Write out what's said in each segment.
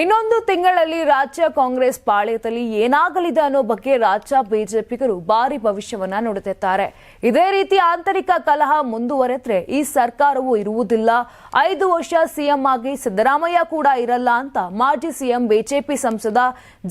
ಇನ್ನೊಂದು ತಿಂಗಳಲ್ಲಿ ರಾಜ್ಯ ಕಾಂಗ್ರೆಸ್ ಪಾಳ್ಯದಲ್ಲಿ ಏನಾಗಲಿದೆ ಅನ್ನೋ ಬಗ್ಗೆ ರಾಜ್ಯ ಬಿಜೆಪಿಗರು ಭಾರಿ ಭವಿಷ್ಯವನ್ನ ನೋಡುತ್ತಿದ್ದಾರೆ ಇದೇ ರೀತಿ ಆಂತರಿಕ ಕಲಹ ಮುಂದುವರೆದ್ರೆ ಈ ಸರ್ಕಾರವು ಇರುವುದಿಲ್ಲ. ಐದು ವರ್ಷ ಸಿಎಂ ಆಗಿ ಸಿದ್ದರಾಮಯ್ಯ ಕೂಡ ಇರಲ್ಲ ಅಂತ ಮಾಜಿ ಸಿಎಂ ಬಿಜೆಪಿ ಸಂಸದ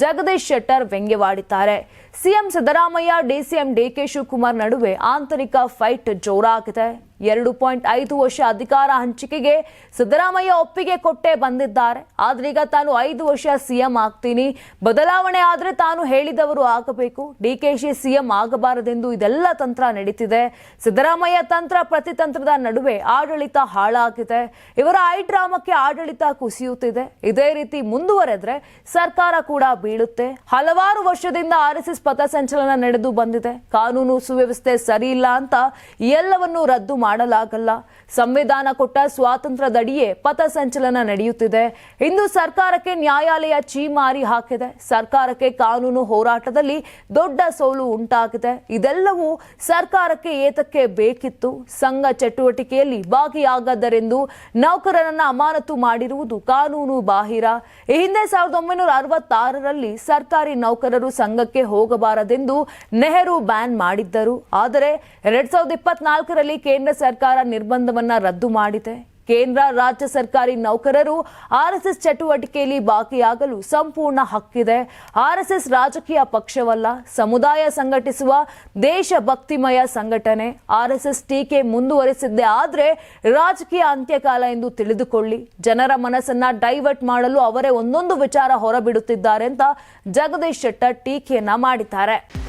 ಜಗದೀಶ್ ಶೆಟ್ಟರ್ ವ್ಯಂಗ್ಯವಾಡಿದ್ದಾರೆ. ಸಿಎಂ ಸಿದ್ದರಾಮಯ್ಯ, ಡಿಸಿಎಂ ಡಿಕೆ ಶಿವಕುಮಾರ್ ನಡುವೆ ಆಂತರಿಕ ಫೈಟ್ ಜೋರಾಗಿದೆ. ಎರಡು ಪಾಯಿಂಟ್ ಐದು ವರ್ಷ ಅಧಿಕಾರ ಹಂಚಿಕೆಗೆ ಸಿದ್ದರಾಮಯ್ಯ ಒಪ್ಪಿಗೆ ಕೊಟ್ಟೇ ಬಂದಿದ್ದಾರೆ. ಆದ್ರೆ ಈಗ ತಾನು ಐದು ವರ್ಷ ಸಿಎಂ ಆಗ್ತೀನಿ. ಬದಲಾವಣೆ ಆದ್ರೆ ತಾನು ಹೇಳಿದವರು ಆಗಬೇಕು. ಡಿಕೆಶಿ ಸಿಎಂ ಆಗಬಾರದೆಂದು ಇದೆಲ್ಲ ತಂತ್ರ ನಡೀತಿದೆ. ಸಿದ್ದರಾಮಯ್ಯ ತಂತ್ರ ಪ್ರತಿತಂತ್ರದ ನಡುವೆ ಆಡಳಿತ ಹಾಳಾಗಿದೆ. ಇವರ ಐ ಡ್ರಾಮಕ್ಕೆ ಆಡಳಿತ ಕುಸಿಯುತ್ತಿದೆ. ಇದೇ ರೀತಿ ಮುಂದುವರೆದ್ರೆ ಸರ್ಕಾರ ಕೂಡ ಬೀಳುತ್ತೆ. ಹಲವಾರು ವರ್ಷದಿಂದ ಆರ್ ಎಸ್ ಎಸ್ ಪಥಸಂಚಲನ ನಡೆದು ಬಂದಿದೆ. ಕಾನೂನು ಸುವ್ಯವಸ್ಥೆ ಸರಿಯಿಲ್ಲ ಅಂತ ಎಲ್ಲವನ್ನೂ ರದ್ದು ಮಾಡಲಾಗಲ್ಲ. ಸಂವಿಧಾನ ಕೊಟ್ಟ ಸ್ವಾತಂತ್ರ್ಯದಡಿಯೇ ಪಥಸಂಚಲನ ನಡೆಯುತ್ತಿದೆ. ಇಂದು ಸರ್ಕಾರಕ್ಕೆ ನ್ಯಾಯಾಲಯ ಚೀಮಾರಿ ಹಾಕಿದೆ. ಸರ್ಕಾರಕ್ಕೆ ಕಾನೂನು ಹೋರಾಟದಲ್ಲಿ ದೊಡ್ಡ ಸೋಲು ಉಂಟಾಗಿದೆ. ಇದೆಲ್ಲವೂ ಸರ್ಕಾರಕ್ಕೆ ಏತಕ್ಕೆ ಬೇಕಿತ್ತು? ಸಂಘ ಚಟುವಟಿಕೆಯಲ್ಲಿ ಭಾಗಿಯಾಗದರೆಂದು ನೌಕರರನ್ನ ಅಮಾನತು ಮಾಡಿರುವುದು ಕಾನೂನು ಬಾಹಿರ. ಈ ಹಿಂದೆ ಸಾವಿರದ ಒಂಬೈನೂರ ಅರವತ್ತಾರರಲ್ಲಿ ಸರ್ಕಾರಿ ನೌಕರರು ಸಂಘಕ್ಕೆ ಹೋಗಬಾರದೆಂದು ನೆಹರು ಬ್ಯಾನ್ ಮಾಡಿದ್ದರು. ಆದರೆ ಎರಡ್ ಸಾವಿರದ ಇಪ್ಪತ್ನಾಲ್ಕರಲ್ಲಿ ಕೇಂದ್ರ ಸರ್ಕಾರ ನಿರ್ಬಂಧವನ್ನ ರದ್ದು ಮಾಡಿದೆ. ಕೇಂದ್ರ ರಾಜ್ಯ ಸರ್ಕಾರಿ ನೌಕರರು ಆರ್ಎಸ್ಎಸ್ ಚಟುವಟಿಕೆಯಲ್ಲಿ ಭಾಗಿಯಾಗಲು ಸಂಪೂರ್ಣ ಹಕ್ಕಿದೆ. ಆರ್ಎಸ್ಎಸ್ ರಾಜಕೀಯ ಪಕ್ಷವಲ್ಲ, ಸಮುದಾಯ ಸಂಘಟಿಸುವ ದೇಶಭಕ್ತಿಮಯ ಸಂಘಟನೆ. ಆರ್ಎಸ್ಎಸ್ ಟೀಕೆ ಮುಂದುವರೆಸಿದ್ದೆ ಆದರೆ ರಾಜಕೀಯ ಅಂತ್ಯಕಾಲ ಎಂದು ತಿಳಿದುಕೊಳ್ಳಿ. ಜನರ ಮನಸ್ಸನ್ನ ಡೈವರ್ಟ್ ಮಾಡಲು ಅವರೇ ಒಂದೊಂದು ವಿಚಾರ ಹೊರಬಿಡುತ್ತಿದ್ದಾರೆ ಅಂತ ಜಗದೀಶ್ ಶೆಟ್ಟರ್ ಟೀಕೆಯನ್ನ ಮಾಡಿದ್ದಾರೆ.